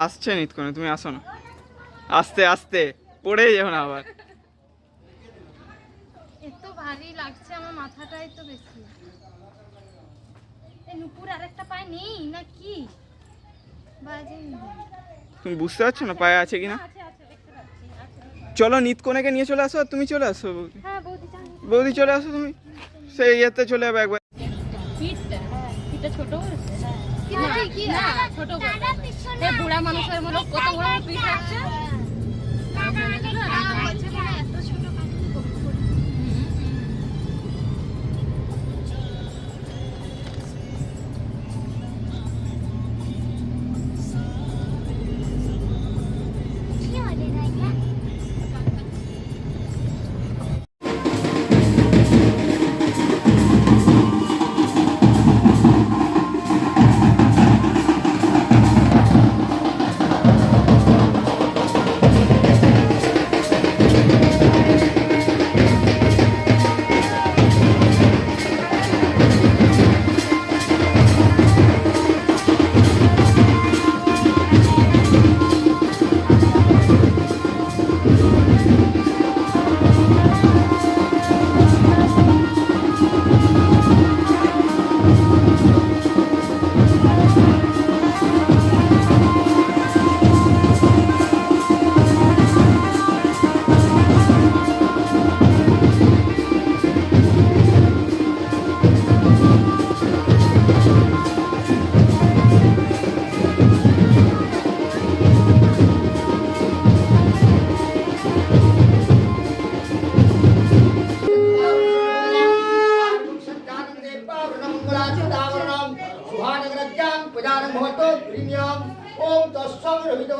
আসছে নিতকনে তুমি আসো না। আস্তে আস্তে পড়ে যাও না আবার। এত ভারী লাগছে আমার মাথাটাই তো বেশি। নুপুর আরেকটা পায়ে নেই না কি? তুমি বুঝতে পারছ না পায়ে আছে কিনা? চলো নিতকনেকে নিয়ে চলে আসো তুমি চলে আসো বৌদি। হ্যাঁ বৌদি বৌদি চলে আসো তুমি। সেই ইয়েতে চলে যাবে একবার। পিঠটা পিঠটা ছোট না ছোট বুড়া মানুষের মতো কত বড় পিঠ আছে প্রজান ভবত প্রিমিয়াম ওম তৎসং রহিত